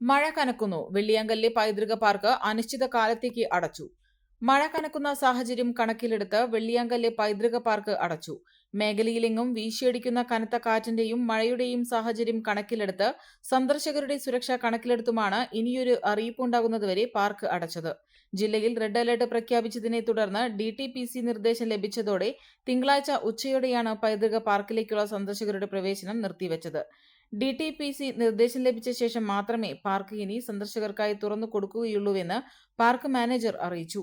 മഴ കനക്കുന്നു. വെള്ളിയാങ്കല്ലി പൈതൃക പാർക്ക് അനിശ്ചിത കാലത്തേക്ക് അടച്ചു. മഴ കനക്കുന്ന സാഹചര്യം കണക്കിലെടുത്ത് വെള്ളിയാങ്കല്ലി പൈതൃക പാർക്ക് അടച്ചു. മേഖലയിലെങ്ങും വീശിയടിക്കുന്ന കനത്ത കാറ്റിന്റെയും മഴയുടെയും സാഹചര്യം കണക്കിലെടുത്ത് സന്ദർശകരുടെ സുരക്ഷ കണക്കിലെടുത്തുമാണ് ഇനിയൊരു അറിയിപ്പുണ്ടാകുന്നതുവരെ പാർക്ക് അടച്ചത്. ജില്ലയിൽ റെഡ് അലർട്ട് പ്രഖ്യാപിച്ചതിനെ തുടർന്ന് ഡി ടി പി സി നിർദ്ദേശം ലഭിച്ചതോടെ തിങ്കളാഴ്ച ഉച്ചയോടെയാണ് പൈതൃക പാർക്കിലേക്കുള്ള സന്ദർശകരുടെ പ്രവേശനം നിർത്തിവച്ചത്. ഡി ടി പി സി നിർദ്ദേശം ലഭിച്ച ശേഷം മാത്രമേ പാർക്ക് ഇനി സന്ദർശകർക്കായി തുറന്നു കൊടുക്കുകയുള്ളൂവെന്ന് പാർക്ക് മാനേജർ അറിയിച്ചു.